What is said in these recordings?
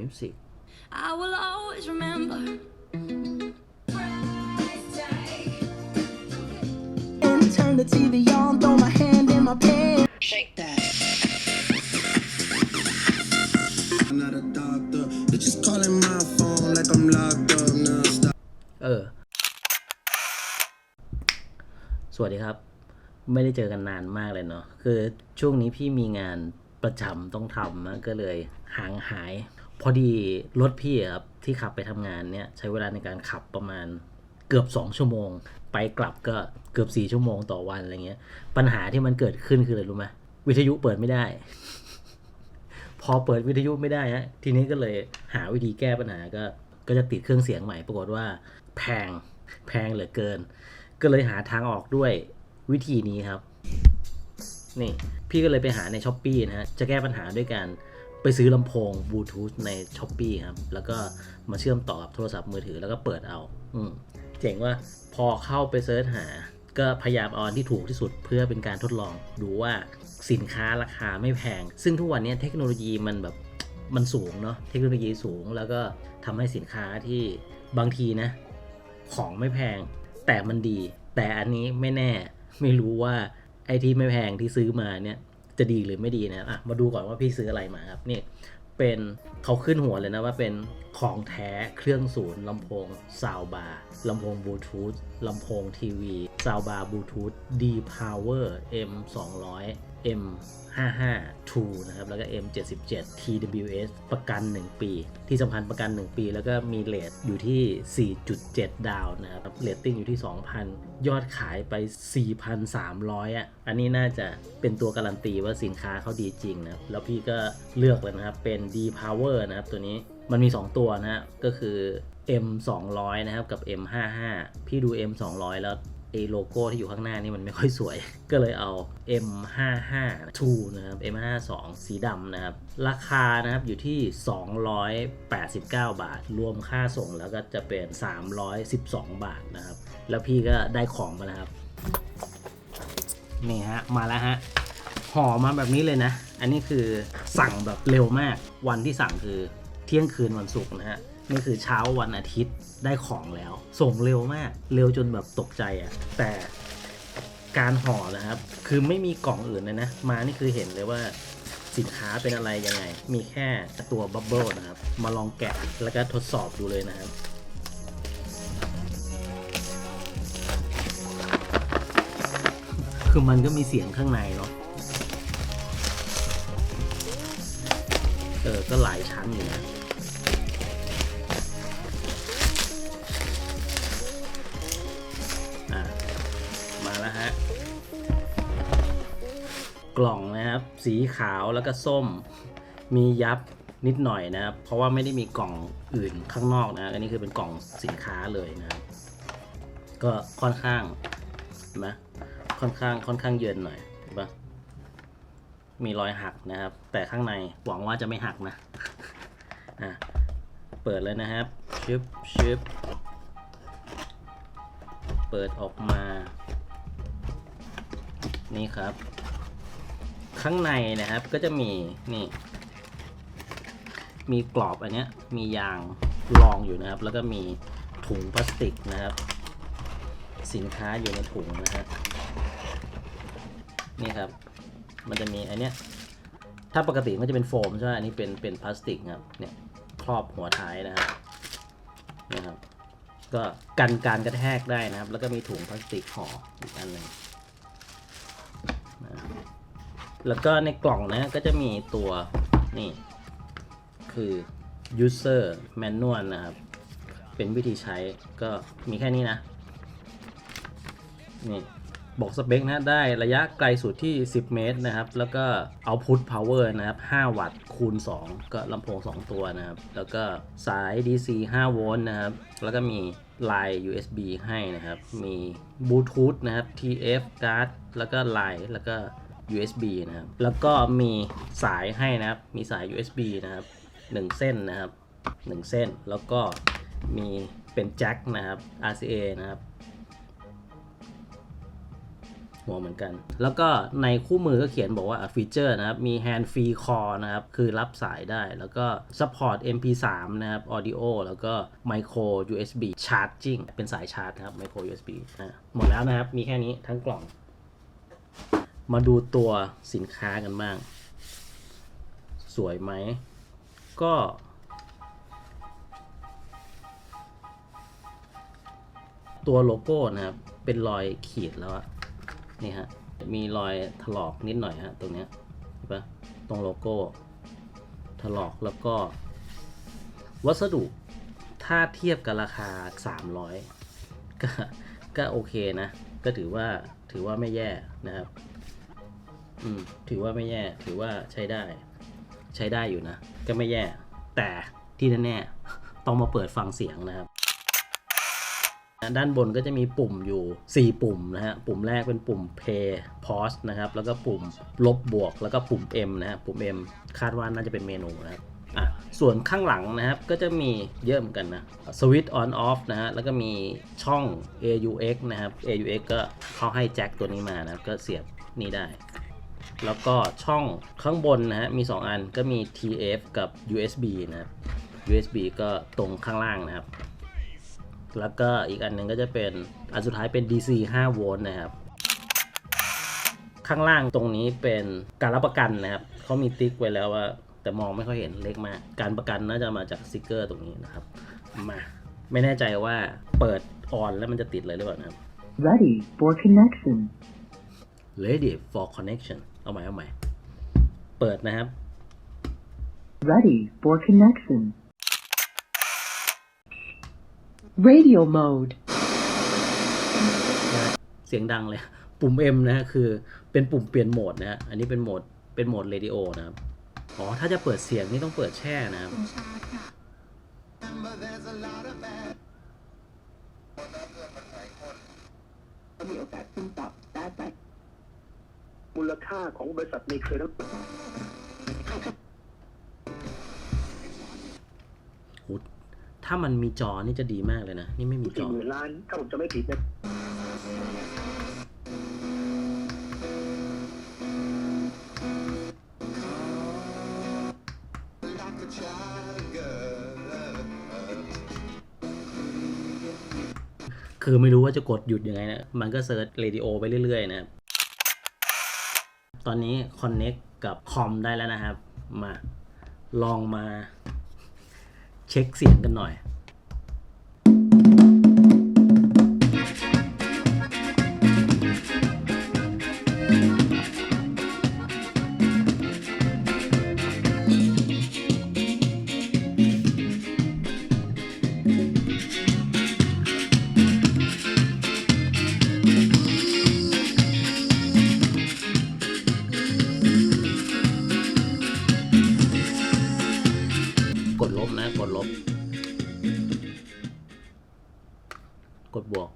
Music I will always remember. and turn the TV on, throw my hand in my pants. Shake that. I'm not a doctor. They're just calling my phone like I'm locked up non-stop. เออ สวัสดีครับ ไม่ได้เจอกันนานมากเลยเนาะ คือช่วงนี้พี่มีงานประจำต้องทำนะก็เลยห่างหาย พอดีรถพี่ครับที่ขับไปทำงานเนี่ยใช้เวลาในการขับประมาณเกือบ 2 ชั่วโมง ไปกลับก็เกือบ 4 ชั่วโมงต่อวันอะไรเงี้ย ปัญหาที่มันเกิดขึ้นคืออะไรรู้ไหมวิทยุเปิดไม่ได้ พอเปิดวิทยุไม่ได้ฮะทีนี้ก็เลยหาวิธีแก้ปัญหาก็ก็จะติดเครื่องเสียงใหม่ปรากฏว่า แพงแพงเหลือเกิน ก็เลยหาทางออกด้วยวิธีนี้ครับ นี่ พี่ก็เลยไปหาในช้อปปีนะฮะจะแก้ปัญหาด้วยการ ไปซื้อลำโพงบลูทูธในช้อปปีครับ แล้วก็มาเชื่อมต่อกับโทรศัพท์มือถือแล้วก็เปิดเอา อืมเจ๋งว่าพอเข้าไปเซิร์ชหา ก็พยายามเอาอันที่ถูกที่สุดเพื่อเป็นการทดลองดูว่าสินค้าราคาไม่แพง ซึ่งทุกวันนี้เทคโนโลยีมันแบบมันสูงเนาะเทคโนโลยีสูงแล้วก็ทำให้สินค้าที่บางทีนะ ของไม่แพง แต่มันดี แต่อันนี้ไม่แน่ไม่รู้ว่าไอ้ที่ไม่แพงที่ซื้อมาเนี่ย จะดีหรือไม่ดีนะอะมาดูก่อนว่าพี่ซื้ออะไรมาครับนี่เป็นเขาขึ้นหัวเลยนะว่าเป็น ของแท้เครื่องศูนย์ลำโพงซาวบาร์ลำโพงบลูทูธลำโพงทีวีซาวบาร์บลูทูธ D Power M 200 M 55 2นะครับ แล้วก็ M 77 TWS ประกัน 1 ปี ที่สำคัญประกัน 1 ปี แล้วก็มีเลทอยู่ที่ 4.7 ดาวนะครับเรตติ้งอยู่ที่ 2,000 ยอดขายไป 4,300 อะ อันนี้น่าจะเป็นตัวการันตีว่าสินค้าเขาดีจริงนะ แล้วพี่ก็เลือกเลยนะครับ เป็น D Power นะครับตัวนี้ มันมี 2 ตัวนะก็คือ M 200นะครับกับ M 55พี่ดู M 200แล้วไอโลโก้ที่อยู่ข้างหน้านี่มันไม่ค่อยสวย ก็เลยเอา M55 2นะครับ M52 สีดำนะครับ ราคานะครับอยู่ที่ 289 บาท รวมค่าส่งแล้วก็จะเป็น 312 บาทนะครับ แล้วพี่ก็ได้ของมาแล้วครับ นี่ฮะ มาแล้วฮะห่อมาแบบนี้เลยนะ อันนี้คือสั่งแบบเร็วมาก วันที่สั่งคือ เที่ยงคืนวันศุกร์นะฮะนี่คือเช้าวันอาทิตย์ได้ของแล้ว ส่งเร็วมาก เร็วจนแบบตกใจอะ่ะแต่การห่อนะครับ คือไม่มีกล่องอื่นเลยนะ มานี่คือเห็นเลยว่าสินค้าเป็นอะไรยังไง มีแค่ตัวบับเบิลนะครับ มาลองแกะแล้วก็ทดสอบดูเลยนะครับคือมันก็มีเสียงข้างในเนาะ เออ ก็หลายชั้นอยู่นะอะมาแล้วฮะ กล่องนะครับ สีขาวแล้วก็ส้ม มียับนิดหน่อยนะครับ เพราะว่าไม่ได้มีกล่องอื่นข้างนอกนะ อันนี้คือเป็นกล่องสินค้าเลยนะ ก็ค่อนข้างนไหมค่อนข้างค่อนข้างเยินหน่อยเห็นปะ มีรอยหักนะครับ แต่ข้างในหวังว่าจะไม่หักนะอะเปิดเลยนะครับชึบชึบเปิดออกมา นี่ครับ ข้างในนะครับก็จะมีนี่ มีกรอบอันเนี้ยมียางรองอยู่นะครับ แล้วก็มีถุงพลาสติกนะครับ สินค้าอยู่ในถุงนะฮะนี่ครับ มันจะมีอันเนี้ยถ้าปกติมันจะเป็นโฟมใช่ไหมอันนี้เป็นเป็นพลาสติกนะครับเนี่ยครอบหัวท้ายนะครับนะครับก็กันการกระแทกได้นะครับ แล้วก็มีถุงพลาสติกห่ออีกอันหนึ่งนะแล้วก็ในกล่องนะก็จะมีตัวนี่คือ user manual นะครับ เป็นวิธีใช้ก็มีแค่นี้นะ นี่ บอกสเปคนะได้ระยะไกลสุดที่ 10 เมตรนะครับ แล้วก็ output power นะครับ 5 วัตต์คูณ 2 ก็ลำโพง 2 ตัวนะครับ แล้วก็สาย DC 5 โวลต์นะครับ แล้วก็มีลาย USB ให้นะครับ มีบลูทูธนะครับ TF card แล้วก็ลายแล้วก็ USB นะครับ แล้วก็มีสายให้นะครับ มีสาย USB นะครับ 1 เส้นนะครับ 1 เส้น แล้วก็มีเป็นแจ็คนะครับ RCA นะครับ หัวเหมือนกัน แล้วก็ในคู่มือก็เขียนบอกว่าฟีเจอร์นะครับ มี hand free call นะครับ คือรับสายได้ แล้วก็ support MP3 นะครับ audio แล้วก็ micro USB charging เป็นสายชาร์จนะครับ micro USB อะหมดแล้วนะครับ มีแค่นี้ทั้งกล่อง มาดูตัวสินค้ากันบ้าง สวยไหม ก็ตัวโลโก้นะครับ เป็นรอยขีดแล้วอะ นี่ฮะ มีรอยถลอกนิดหน่อยฮะ ตรงเนี้ยเห็นปะตรงโลโก้ ถลอกแล้วก็ วัสดุถ้าเทียบกับราคา 300 ก็ก็โอเคนะ ก็ถือว่าถือว่าไม่แย่นะครับ อืม ถือว่าไม่แย่ ถือว่าใช้ได้ ใช้ได้อยู่นะ ก็ไม่แย่ แต่ที่แน่ๆต้องมาเปิดฟังเสียงนะครับ ด้านบนก็จะมีปุ่มอยู่ 4 ปุ่มนะฮะ ปุ่มแรกเป็นปุ่ม play pause นะครับ แล้วก็ปุ่มลบบวก แล้วก็ปุ่ม M นะฮะ ปุ่ม M คาดว่าน่าจะเป็นเมนูนะครับอะส่วนข้างหลังนะครับก็จะมีเยอะเหมือนกันนะสวิตช์ on off นะฮะแล้วก็มีช่อง AUX นะครับ AUX ก็เขาให้แจ็คตัวนี้มานะก็เสียบนี่ได้ แล้วก็ช่องข้างบนนะฮะมี 2 อันก็มี TF กับ USB นะครับ USB ก็ตรงข้างล่างนะครับ แล้วก็อีกอันหนึ่งก็จะเป็นอันสุดท้ายเป็น DC 5 โวลต์นะครับ ข้างล่างตรงนี้เป็นการรับประกันนะครับเขามีติ๊กไว้แล้วว่า แต่มองไม่ค่อยเห็นเล็กมากการประกันน่าจะมาจากสติกเกอร์ตรงนี้นะครับ มาไม่แน่ใจว่าเปิดออนแล้วมันจะติดเลยหรือเปล่านะครับ Ready for connection. Ready for connection เอาใหม่เอาใหม่ เปิดนะครับ Ready for connection. Radio mode. นะฮะเสียงดังเลย ปุ่ม M นะฮะคือเป็นปุ่มเปลี่ยนโหมดนะฮะอันนี้เป็นโหมดเป็นโหมดเรดิโอนะครับอ๋อถ้าจะเปิดเสียงนี่ต้องเปิดแช่นะครับมูลค่าของบริษัทนี้เคยทั้งโห ถ้ามันมีจอนี่จะดีมากเลยนะ นี่ไม่มีจกี่อหมื่นล้านถ้าผมจะไม่ผิดนะคือไม่รู้ว่าจะกดหยุดยังไงนะ มันก็เซิร์ชเรดิโอไปเรื่อย ๆ นะครับ ตอนนี้คอนเน็กกับคอมได้แล้วนะครับ มาลองมา เช็คเสียงกันหน่อย ก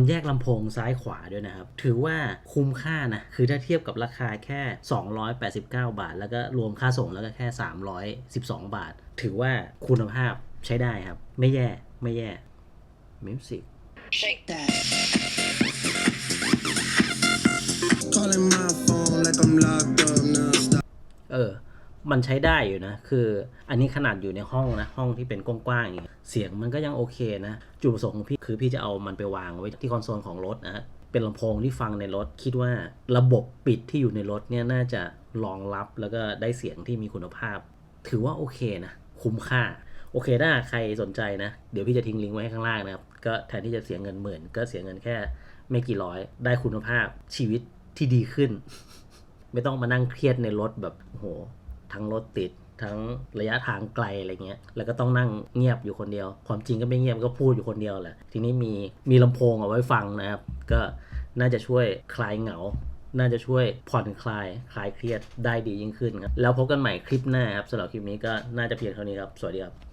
นแยกลำโพงซ้ายขวาด้วยนะครับ ถือว่าคุ้มค่านะ คือถ้าเทียบกับราคาแค่ 289 บาท แล้วก็รวมค่าส่งแล้วก็แค่ 312 บาท ถือว่าคุณภาพใช้ได้ครับ ไม่แย่ไม่แย่มิวสิก Calling my phone like I'm locked up now. Stop. เออ มันใช้ได้อยู่นะ คืออันนี้ขนาดอยู่ในห้องนะ ห้องที่เป็นกว้างๆอย่างเงี้ยเสียงมันก็ยังโอเคนะ จุดประสงค์ของพี่คือพี่จะเอามันไปวางไว้ที่คอนโซลของรถนะเป็นลำโพงที่ฟังในรถ คิดว่าระบบปิดที่อยู่ในรถเนี่ยน่าจะรองรับแล้วก็ได้เสียงที่มีคุณภาพ ถือว่าโอเคนะ คุ้มค่า โอเคถ้าใครสนใจนะ เดี๋ยวพี่จะทิ้งลิงก์ไว้ให้ข้างล่างนะครับ ก็แทนที่จะเสียเงินหมื่น ก็เสียเงินแค่ไม่กี่ร้อย ได้คุณภาพชีวิตที่ดีขึ้น ไม่ต้องมานั่งเครียดในรถแบบโห ทั้งรถติดทั้งระยะทางไกลอะไรเงี้ย แล้วก็ต้องนั่งเงียบอยู่คนเดียว ความจริงก็ไม่เงียบก็พูดอยู่คนเดียวแหละ ทีนี้มีมีลำโพงเอาไว้ฟังนะครับ ก็น่าจะช่วยคลายเหงา น่าจะช่วยผ่อนคลาย คลายเครียดได้ดียิ่งขึ้นครับ แล้วพบกันใหม่คลิปหน้าครับสำหรับคลิปนี้ก็น่าจะเพียงเท่านี้ครับ สวัสดีครับ